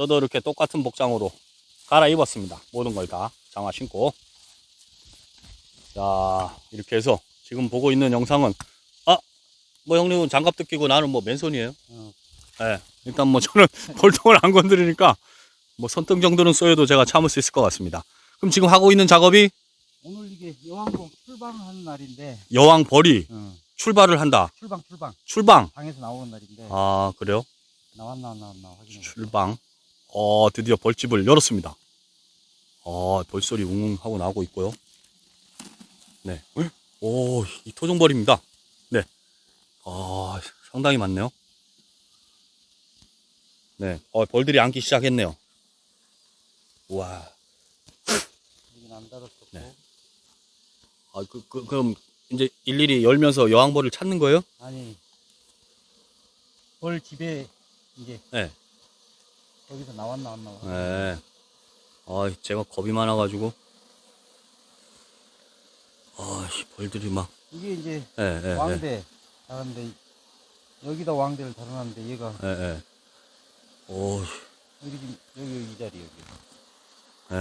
저도 이렇게 똑같은 복장으로 갈아입었습니다. 모든 걸 다 장화 신고. 자, 이렇게 해서 지금 보고 있는 영상은, 아, 뭐 형님은 장갑도 끼고 나는 뭐 맨손이에요. 어. 예. 일단 뭐 저는 볼통을 안 건드리니까 뭐 손등 정도는 쏘여도 제가 참을 수 있을 것 같습니다. 그럼 지금 하고 있는 작업이 오늘 이게 여왕봉 출방하는 날인데 여왕 벌이 어, 출발을 한다. 출방 출방 출방. 방에서 나오는 날인데 아, 그래요? 나왔나 안 나왔나 확인해 출방. 어, 드디어 벌집을 열었습니다. 어, 벌소리 웅웅 하고 나오고 있고요. 네. 오, 이 토종벌입니다. 네. 아, 상당히 많네요. 네. 어, 벌들이 앉기 시작했네요. 우와. 네. 아, 그, 그, 그럼 이제 일일이 열면서 여왕벌을 찾는 거예요? 아니 벌 집에 이제 네. 여기서 나왔나 안 나왔나 네. 아, 제가 겁이 많아가지고. 아, 이 벌들이 막. 이게 이제 예, 예, 예. 왕대 다른데 여기다 왕대를 달아놨는데 얘가 예, 예. 오, 여기 지금 여기 여기 이 자리 여기 네.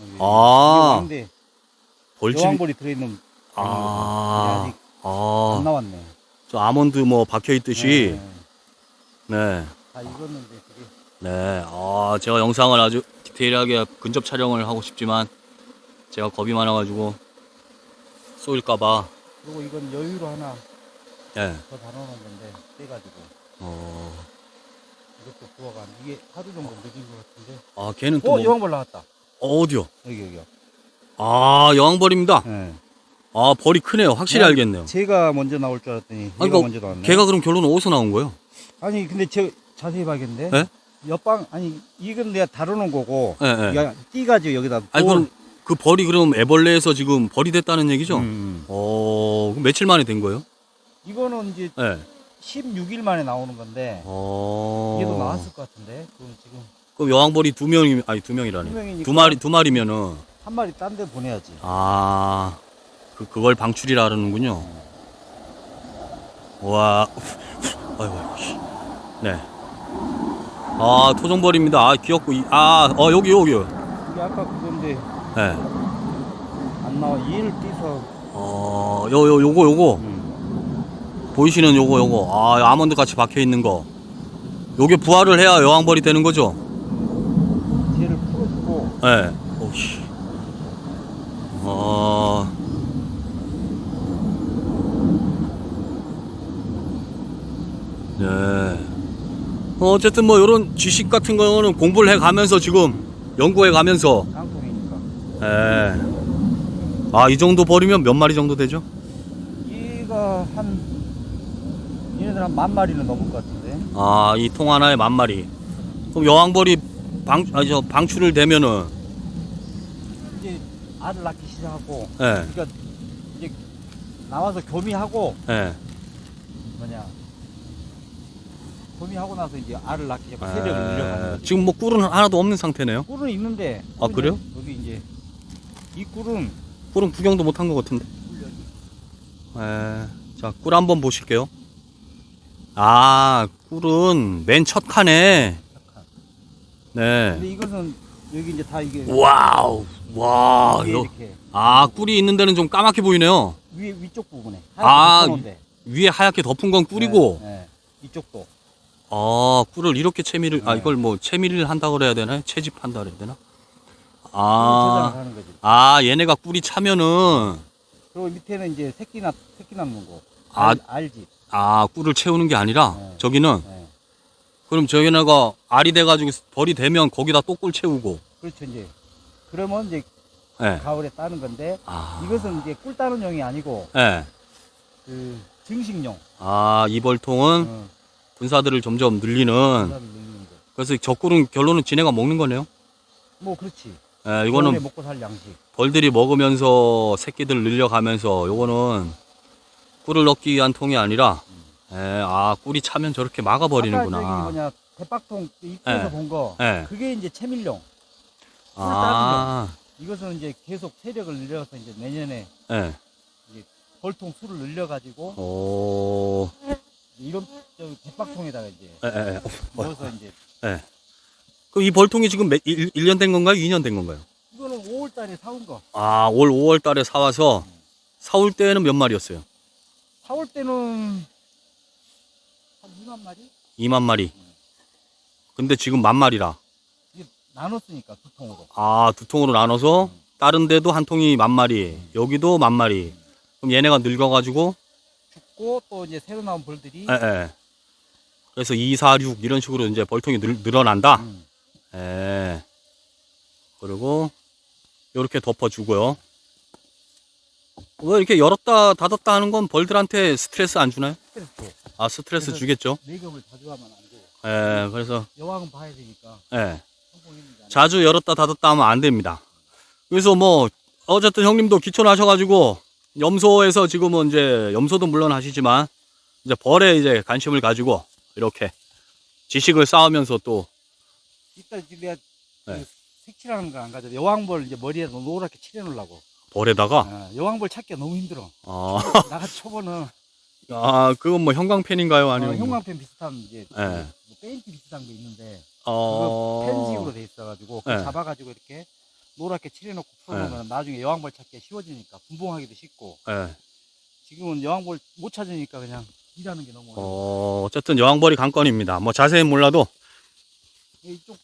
여기, 여기. 아. 이게 왕대 벌집. 여왕벌이 들어있는 아, 아직 아, 안 나왔네 저 아몬드 뭐 박혀 있듯이. 네. 네. 다 익었는데 그게 네. 아, 제가 영상을 아주 디테일하게 근접 촬영을 하고 싶지만, 제가 겁이 많아가지고, 쏘일까봐. 그리고 이건 여유로 하나 예. 더 달아놓은 건데 떼가지고 어, 이것도 부화가 안 이게 하루 정도 늦은 것 같은데 아, 걔는 또. 어 뭐, 여왕벌 나왔다 어디요? 여기 여기요 아, 여왕벌입니다. 네. 아, 벌이 크네요. 확실히 야, 알겠네요. 제가 먼저 나올 줄 알았더니 얘가 그러니까 먼저 나왔네 걔가 그럼 결론은 어디서 나온 거예요? 아니 근데 제 자세히 봐야겠는데 네? 옆방 아니 이건 내가 다루는 거고 예, 예. 야, 띠가지고 여기다 아니, 돌. 그럼 그 벌이 그럼 애벌레에서 지금 벌이 됐다는 얘기죠? 음. 어, 그럼 며칠 만에 된 거예요? 이거는 이제 네. 16일 만에 나오는 건데 어. 얘도 나왔을 것 같은데 그럼 지금 그럼 여왕벌이 두 명이 아니 두 명이라니. 두 명이니까 두 마리 두 마리면은 한 마리 딴 데 보내야지 아. 그 그걸 방출이라 그러는군요. 와. 아이고. 씨. 네. 아, 토종벌입니다. 아, 귀엽고 이- 아, 어 여기 여기요. 이게 아까 그건데 네. 안 나와 얘를 띄서 어, 요 요 요거 요거. 음. 보이시는 요거 요거 아 아몬드 같이 박혀 있는 거 요게 부화를 해야 여왕벌이 되는 거죠? 얘를 풀어주고 예. 네. 오씨. 어. 네. 어, 어쨌든 뭐 요런 지식 같은 거는 공부를 해 가면서 지금 연구해 가면서 깡통이니까 예. 아, 이 정도 버리면 몇 마리 정도 되죠? 얘가 한 얘네들 한 만 마리는 넘을 것 같은데 아, 이 통 하나에 만 마리. 그럼 여왕벌이 방, 아, 저 방출을 되면은, 이제 알을 낳기 시작하고 예, 그러니까 이제 나와서 교미하고 예. 뭐냐 교미하고 나서 이제 알을 낳기 시작하고 세력을 늘려가는 에, 거지 지금 뭐 꿀은 하나도 없는 상태네요. 꿀은 있는데 아, 그래요? 여기 이제 이 꿀은 꿀은 구경도 못 한 것 같은데. 에, 자, 꿀 한번 보실게요. 아, 꿀은 맨 첫 칸에, 네. 근데 이것은 여기 이제 다 이게 와우, 와, 위에 이렇게 아, 꿀이 있는 데는 좀 까맣게 보이네요. 위에 위쪽 부분에 아, 하얗게 덮어놓은데. 위에 하얗게 덮은 건 꿀이고, 네, 네. 이쪽도 아, 꿀을 이렇게 채미를, 아, 네. 이걸 뭐 채미를 한다 그래야 되나? 채집한다 그래야 되나? 아. 아, 하는 거지. 아, 얘네가 꿀이 차면은, 그리고 밑에는 이제 새끼 낳 새끼 낳는 거. 아. 알, 알지. 아, 꿀을 채우는 게 아니라, 네. 저기는, 네. 그럼 저기네가 알이 돼가지고 벌이 되면 거기다 또 꿀 채우고, 그렇죠 이제. 그러면 이제 예. 가을에 따는 건데 아, 이것은 이제 꿀 따는 용이 아니고 예. 그 증식용. 아, 이 벌통은 어, 분사들을 점점 늘리는, 거. 그래서 저 꿀은 결론은 지네가 먹는 거네요. 뭐 그렇지. 예, 겨울에 이거는 먹고 살 양식. 벌들이 먹으면서 새끼들 늘려가면서, 요거는 꿀을 넣기 위한 통이 아니라, 예, 아, 꿀이 차면 저렇게 아까 저기 막아버리는구나. 뭐냐 대박통 입구에서 네. 본 거. 예. 그게 이제 채밀용. 아, 이것은 이제 계속 세력을 늘려서 이제 내년에 예. 벌통 수를 늘려가지고 오, 이런 저기 대박통에다가 이제 예, 예, 예. 어, 넣어서 이제 예. 그럼 이 벌통이 지금 몇, 1, 일년된 건가요? 2년 된 건가요? 이거는 5월 달에 사온 거. 아, 올 5월 달에 사와서 사올 때는 몇 마리였어요? 사올 때는 한 2만 마리? 2만 마리. 근데 지금 만 마리라. 이게 나눴으니까 두 통으로. 아, 두 통으로 나눠서 다른 데도 한 통이 만 마리, 여기도 만 마리. 그럼 얘네가 늙어가지고, 죽고 또 이제 새로 나온 벌들이 에, 에. 그래서 2, 4, 6 이런 식으로 이제 벌통이 늘, 늘어난다. 음. 에. 그리고 이렇게 덮어주고요. 왜 이렇게 열었다 닫았다 하는 건 벌들한테 스트레스 안 주나요? 스트레스. 아, 스트레스 그래서- 주겠죠. 매급을 자주 하면 안 돼. 에, 그래서, 여왕은 봐야 되니까 에. 성공입니다. 자주 열었다 닫았다 하면 안 됩니다. 그래서 뭐 어쨌든 형님도 기촌 하셔가지고 염소에서 지금은 이제 염소도 물론 하시지만 이제 벌에 이제 관심을 가지고 이렇게 지식을 쌓으면서 또 이따 네. 그 색칠하는 거 안 가져. 여왕벌 이제 머리에 노랗게 칠해 놓으려고. 벌에다가 어, 여왕벌 찾기가 너무 힘들어. 아, 나같이 초보는 아 그건 뭐 형광펜인가요 어, 아니면 뭐- 형광펜 비슷한 이제 네. 뭐 페인트 비슷한 거 있는데 어 그거 펜식으로 돼 있어가지고 그거 네. 잡아가지고 이렇게 노랗게 칠해놓고 풀어놓으면 나중에 여왕벌 찾기가 쉬워지니까 분봉하기도 쉽고 예. 지금은 여왕벌 못 찾으니까 그냥 일하는 게 너무 어려워. 어 어쨌든 여왕벌이 관건입니다. 뭐 자세히 몰라도 이쪽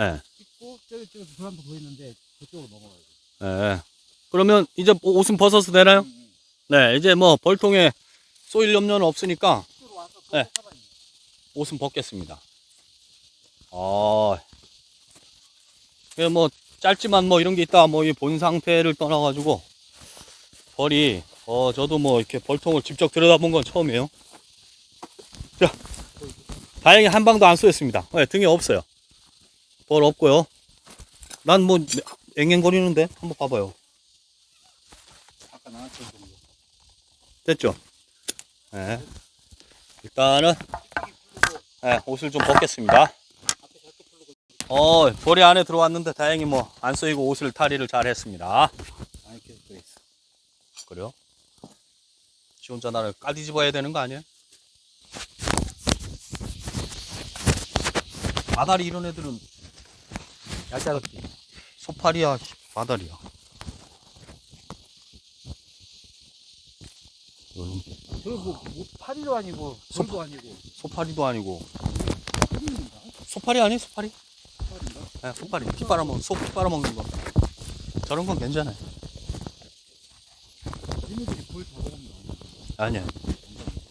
예. 찍고 저기 저기 사람도 보이는데 그쪽으로 넘어가야 돼. 예. 그러면 이제 옷- 옷은 벗어도 되나요? 응, 응. 네, 이제 뭐 벌통에 쏘일 염려는 없으니까 이쪽으로 와서 네. 옷은 벗겠습니다. 어, 그뭐 짧지만 뭐 이런 게 있다 뭐 이 본 상태를 떠나 가지고 벌이 어 저도 뭐 이렇게 벌통을 직접 들여다본 건 처음이에요. 자, 다행히 한 방도 안 쏘였습니다. 네, 등에 없어요. 벌 없고요. 난 뭐 앵앵거리는데 한번 봐봐요. 됐죠? 네. 일단은 네, 옷을 좀 벗겠습니다. 어, 벌이 안에 들어왔는데 다행히 뭐 안 쏘이고 옷을 탈의를 잘 했습니다. 아니 계속 또 있어. 그래요? 지 혼자 나를 까뒤집어야 되는 거 아니에요? 마다리 이런 애들은 얄짤없지. 소파리야, 씨, 마다리야. 이거는 저거 뭐, 뭐 파리도 아니고 돌도 아니고 소파리도 아니고 흰인가? 소파리 아니 소파리? 파리인가? 네, 소파리. 피 빨아먹는 소피 빨아먹는 거. 저런 건 괜찮아요. 얘네들이 볼 잡아가는 거 아니야? 아니야.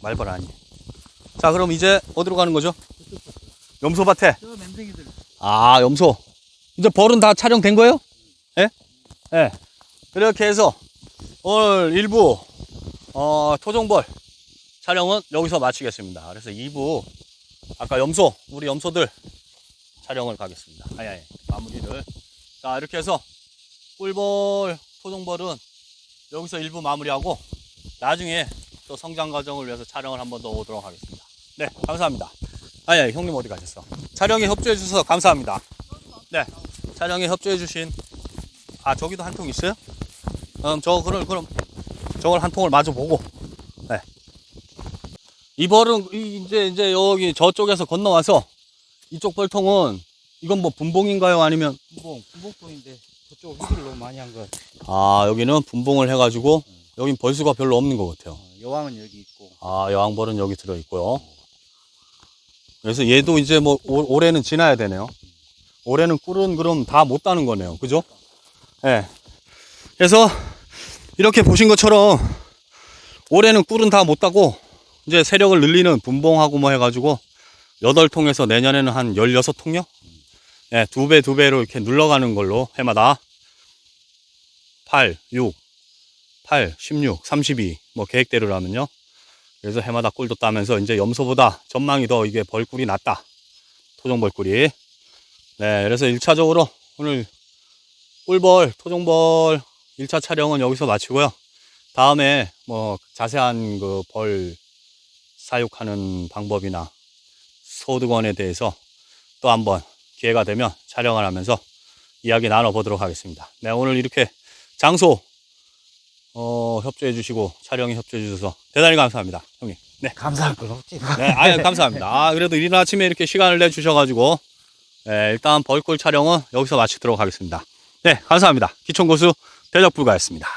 말벌 아니에요. 자, 그럼 이제 어디로 가는 거죠? 염소밭에. 저 아, 염소. 이제 벌은 다 촬영된 거예요? 예? 예. 이렇게 해서 오늘 일부 어, 토종벌 촬영은 여기서 마치겠습니다. 그래서 2부 아까 염소, 우리 염소들 촬영을 가겠습니다. 아니, 마무리를. 자, 이렇게 해서 꿀벌, 토종벌은 여기서 일부 마무리하고 나중에 또 성장 과정을 위해서 촬영을 한 번 더 오도록 하겠습니다. 네, 감사합니다. 아니, 형님 어디 가셨어? 촬영에 협조해 주셔서 감사합니다. 네, 촬영에 협조해 주신 아 저기도 한 통 있어요? 음, 저 그럼 그럼 저걸 한 통을 마저 보고. 네. 이 벌은 이- 이제 이제 여기 저쪽에서 건너와서 이쪽 벌통은 이건 뭐 분봉인가요? 아니면 분봉 분봉통인데 저쪽 휘기를 너무 많이 한 거. 아 여기는 분봉을 해가지고 여긴 벌수가 별로 없는 것 같아요. 어, 여왕은 여기 있고 아, 여왕벌은 여기 들어 있고요. 그래서 얘도 이제 뭐 올- 올해는 지나야 되네요. 올해는 꿀은 그럼 다 못 따는 거네요. 그죠? 예. 그래서 이렇게 보신 것처럼 올해는 꿀은 다 못 따고 이제 세력을 늘리는 분봉하고 뭐 해가지고 8통에서 내년에는 한 16통요? 예, 두 배, 두 배로 이렇게 눌러가는 걸로 해마다 8, 6, 8, 16, 32, 뭐 계획대로라면요. 그래서 해마다 꿀도 따면서 이제 염소보다 전망이 더 이게 벌꿀이 낫다. 토종 벌꿀이. 네, 그래서 1차적으로 오늘 꿀벌, 토종벌 1차 촬영은 여기서 마치고요. 다음에 뭐 자세한 그 벌 사육하는 방법이나 소득원에 대해서 또 한번 기회가 되면 촬영을 하면서 이야기 나눠보도록 하겠습니다. 네, 오늘 이렇게 장소 어, 협조해 주시고 촬영에 협조해 주셔서 대단히 감사합니다, 형님. 네. 감사할 건 없지. 네, 아유, 감사합니다. 아, 그래도 이른 아침에 이렇게 시간을 내 주셔가지고, 네, 일단 벌꿀 촬영은 여기서 마치도록 하겠습니다. 네, 감사합니다. 기총고수 대적불가였습니다.